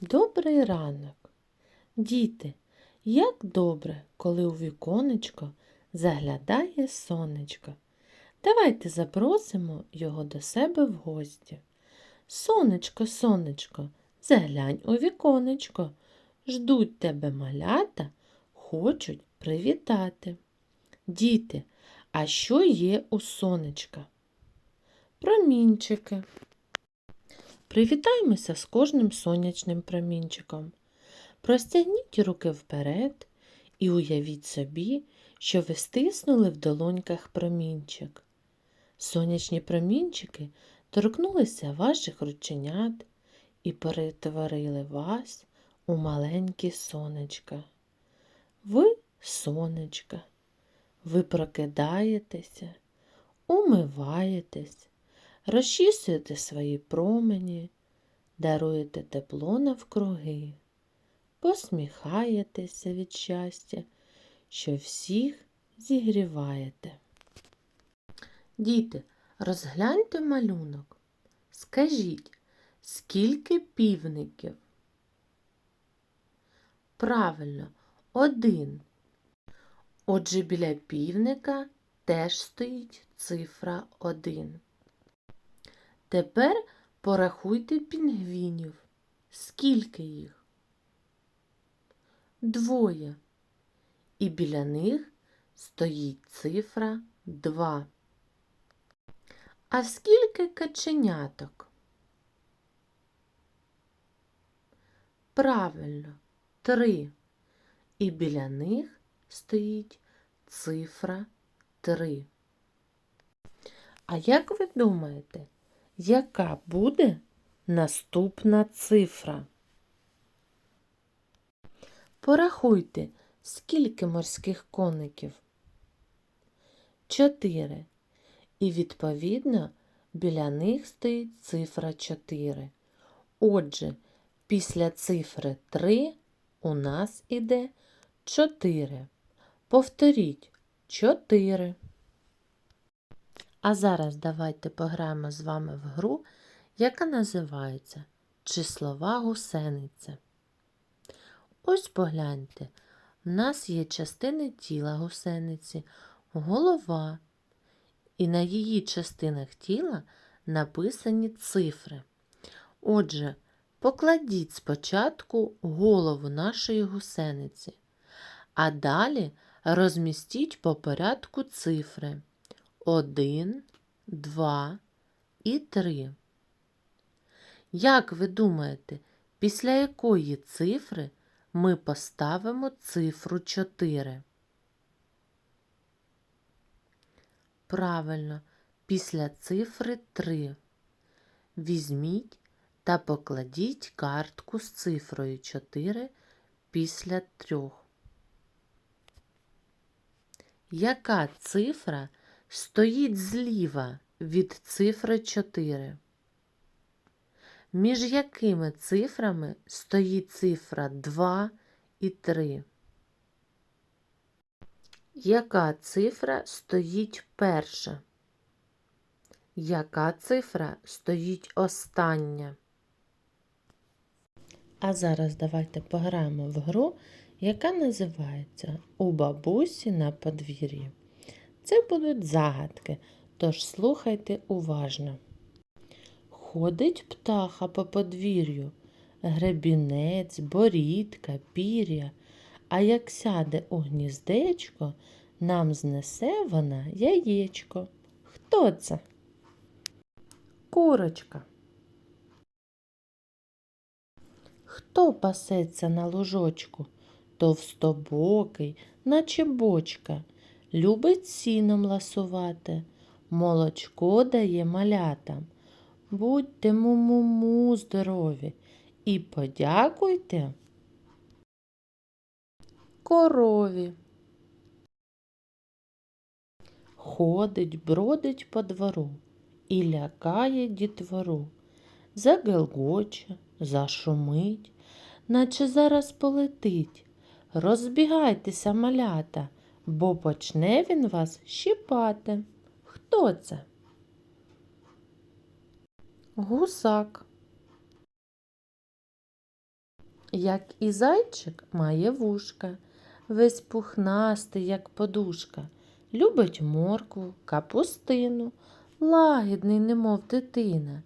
Добрий ранок. Діти, як добре, коли у віконечко заглядає сонечко. Давайте запросимо його до себе в гості. Сонечко, сонечко, заглянь у віконечко. Ждуть тебе малята, хочуть привітати. Діти, а що є у сонечка? Промінчики. Привітаймося з кожним сонячним промінчиком. Простягніть руки вперед і уявіть собі, що ви стиснули в долоньках промінчик. Сонячні промінчики торкнулися ваших рученят і перетворили вас у маленькі сонечка. Ви сонечка, ви прокидаєтеся, умиваєтесь, розчісуєте свої промені, даруєте тепло навкруги, посміхаєтеся від щастя, що всіх зігріваєте. Діти, розгляньте малюнок. Скажіть, скільки півників? Правильно, один. Отже, біля півника теж стоїть цифра 1. Тепер порахуйте пінгвінів. Скільки їх? Двоє. І біля них стоїть цифра 2. А скільки каченяток? Правильно, три. І біля них стоїть цифра 3. А як ви думаєте, яка буде наступна цифра? Порахуйте, скільки морських коників? Чотири. І відповідно біля них стоїть цифра 4. Отже, після цифри 3 у нас іде 4. Повторіть 4. А зараз давайте пограємо з вами в гру, яка називається Числова гусениця. Ось погляньте, в нас є частини тіла гусениці, голова, і на її частинах тіла написані цифри. Отже, покладіть спочатку голову нашої гусениці, а далі розмістіть по порядку цифри 1, 2 і 3. Як ви думаєте, після якої цифри ми поставимо цифру 4? Правильно, після цифри 3. Візьміть та покладіть картку з цифрою 4 після 3. Яка цифра стоїть зліва від цифри 4? Між якими цифрами стоїть цифра 2 і 3? Яка цифра стоїть перша? Яка цифра стоїть остання? А зараз давайте пограємо в гру, яка називається У бабусі на подвір'ї. Це будуть загадки, тож слухайте уважно. Ходить птаха по подвір'ю, гребінець, борідка, пір'я, а як сяде у гніздечко, нам знесе вона яєчко. Хто це? Курочка. Хто пасеться на лужочку? Товстобокий, наче бочка, любить сіном ласувати, молочко дає малятам. Будьте му-му-му здорові і подякуйте корові. Ходить, бродить по двору і лякає дітвору. Загелгоче, зашумить, наче зараз полетить. Розбігайтеся, малята, бо почне він вас щіпати. Хто це? Гусак. Як і зайчик має вушка, весь пухнастий, як подушка, любить моркву, капустину, лагідний, немов дитина,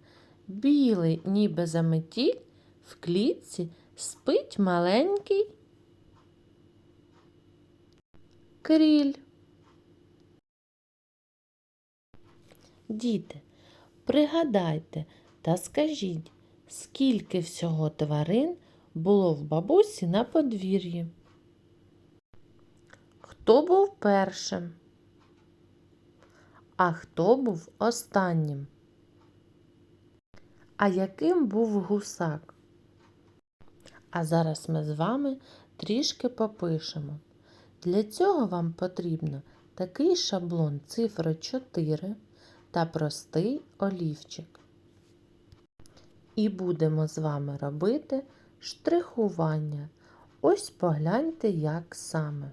білий, ніби заметіль, в клітці спить маленький кріль. Діти, пригадайте та скажіть, скільки всього тварин було в бабусі на подвір'ї? Хто був першим? А хто був останнім? А яким був гусак? А зараз ми з вами трішки попишемо. Для цього вам потрібно такий шаблон цифри 4 та простий олівчик. І будемо з вами робити штрихування. Ось погляньте, як саме.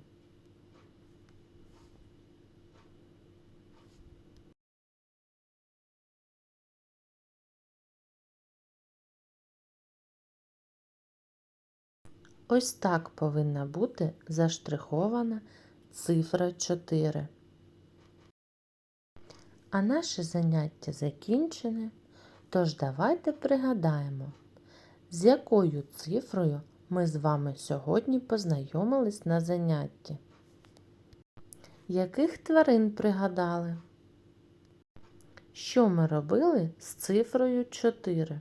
Ось так повинна бути заштрихована цифра 4. А наше заняття закінчене, тож давайте пригадаємо, з якою цифрою ми з вами сьогодні познайомились на занятті. Яких тварин пригадали? Що ми робили з цифрою 4?